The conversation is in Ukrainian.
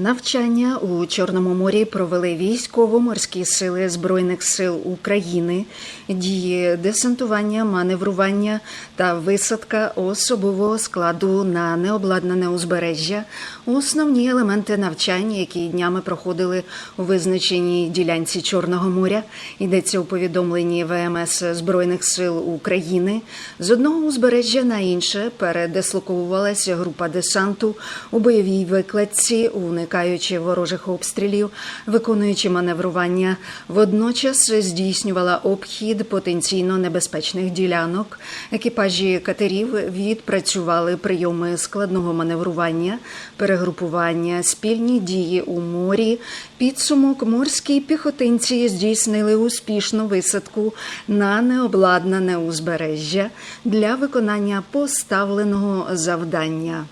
Навчання у Чорному морі провели військово-морські сили Збройних сил України, дії десантування, маневрування та висадка особового складу на необладнане узбережжя. Основні елементи навчань, які днями проходили у визначеній ділянці Чорного моря, йдеться у повідомленні ВМС Збройних сил України. З одного узбережжя на інше передислоковувалася група десанту у бойовій викладці, уникаючи ворожих обстрілів, виконуючи маневрування, водночас здійснювала обхід потенційно небезпечних ділянок. Екіпажі катерів відпрацювали прийоми складного маневрування, перегрупування, спільні дії у морі. Підсумок морські піхотинці здійснили успішну висадку на необладнане узбережжя для виконання поставленого завдання.